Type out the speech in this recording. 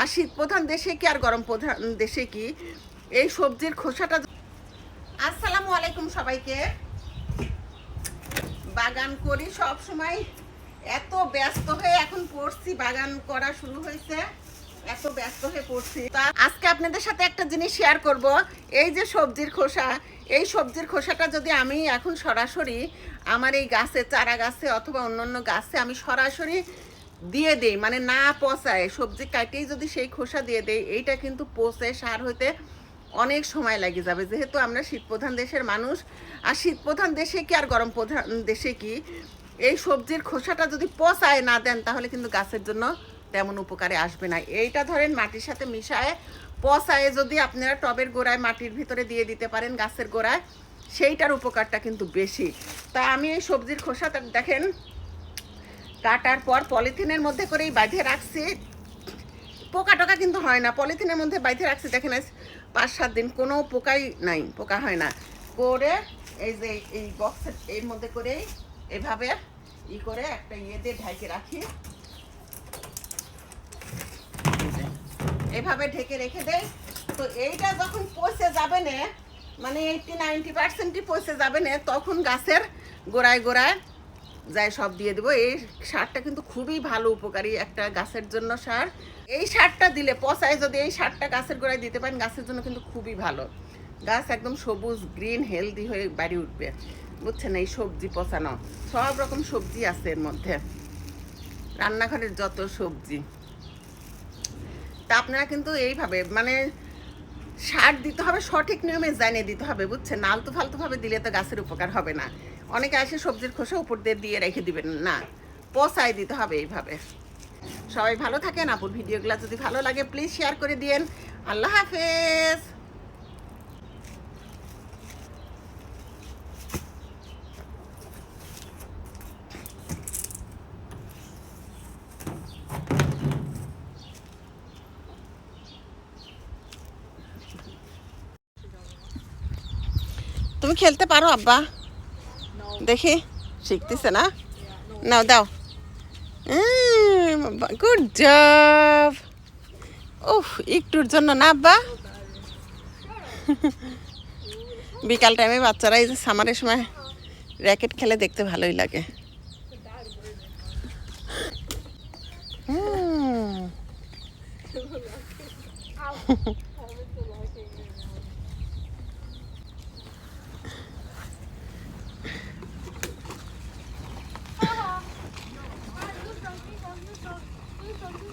আর শীত প্রধান দেশে কি আর গরম প্রধান দেশে কি? এই সবজির খোসাটা আসসালামু আলাইকুম সবাইকে। বাগান করি সব সময়। এত ব্যস্ত হয়ে এখন পড়ছি, বাগান করা শুরু হয়েছে। এত ব্যস্ত হয়ে পড়ছি। আজকে আপনাদের সাথে একটা জিনিস শেয়ার করব। এই যে সবজির খোসা, এই সবজির খোসাটা যদি আমি এখন সরাসরি আমার এই গাছে, চারা গাছে অথবা অন্যান্য গাছে আমি সরাসরি দিয়ে দেই মানে না পচায়। সবজি কাটেই যদি সেই খোসা দিয়ে দেই, এইটা কিন্তু পচে সার হইতে অনেক সময় লাগে যাবে। যেহেতু আমরা শীতপ্রধান দেশের মানুষ, আর শীতপ্রধান দেশে কি আর গরম প্রধান দেশে কি? এই সবজির খোসাটা যদি পচায় না দেন, তাহলে কিন্তু গাছের জন্য তেমন উপকারে আসবে না। এইটা ধরেন মাটির সাথে মিশায় পচায় যদি আপনারা টবের গোড়ায় মাটির ভিতরে দিয়ে দিতে পারেন, গাছের গোড়ায়, সেইটার উপকারটা কিন্তু বেশি। তা আমি এই সবজির খোসাটা দেখেন কাটার পর পলিথিনের মধ্যে করেই বাঁধে রাখছি। পোকা টোকা কিন্তু হয় না, পলিথিনের মধ্যে বাঁধে রাখছি। দেখেন পাঁচ সাত দিন কোনো পোকাই নাই, পোকা হয় না। করে এই যে এই বক্সের এর মধ্যে করে এভাবে ই করে একটা ইয়ে দিয়ে ঢাকে রাখি। এভাবে ঢেকে রেখে দেয় তো এইটা যখন পচে যাবে না মানে এইটি নাইনটি পার্সেন্টই পচে যাবে না, তখন গাছের গোড়ায় গোড়ায় যাই সব দিয়ে দেবো। এই সারটা কিন্তু খুবই ভালো উপকারী একটা গাছের জন্য সার। এই সারটা দিলে, পচায় যদি এই সারটা গাছের গোড়ায় দিতে পারেন, গাছের জন্য কিন্তু খুবই ভালো। গাছ একদম সবুজ গ্রিন হেলদি হয়ে বাড়ি উঠবে। বুঝছেন, এই সবজি পচানো। সব রকম সবজি আছে এর মধ্যে। রান্নাঘরের যত সবজি। তা আপনারা কিন্তু এইভাবে মানে সার দিতে হবে, সঠিক নিয়মে জানিয়ে দিতে হবে, বুঝছেন? আলতু ফালতু ভাবে দিলে তো গাছের উপকার হবে না। অনেকে আসে সবজির খোসা উপর দিয়ে দিয়ে রেখে দিবেন। না পচাই দিতে হবে এইভাবে। সবাই ভালো থাকেন, আপুর ভিডিওগুলো যদি ভালো লাগে প্লিজ শেয়ার করে দিয়েন। আল্লাহ হাফেজ। তুমি খেলতে পারো, আব্বা। দেখি, শিখতেছে না? নাও, দাও। গুড জব উফ, একটুর জন্য না, আব্বা। বিকাল টাইমে বাচ্চারা এই যে সামারের সময় র্যাকেট খেলে দেখতে ভালোই লাগে। হুম।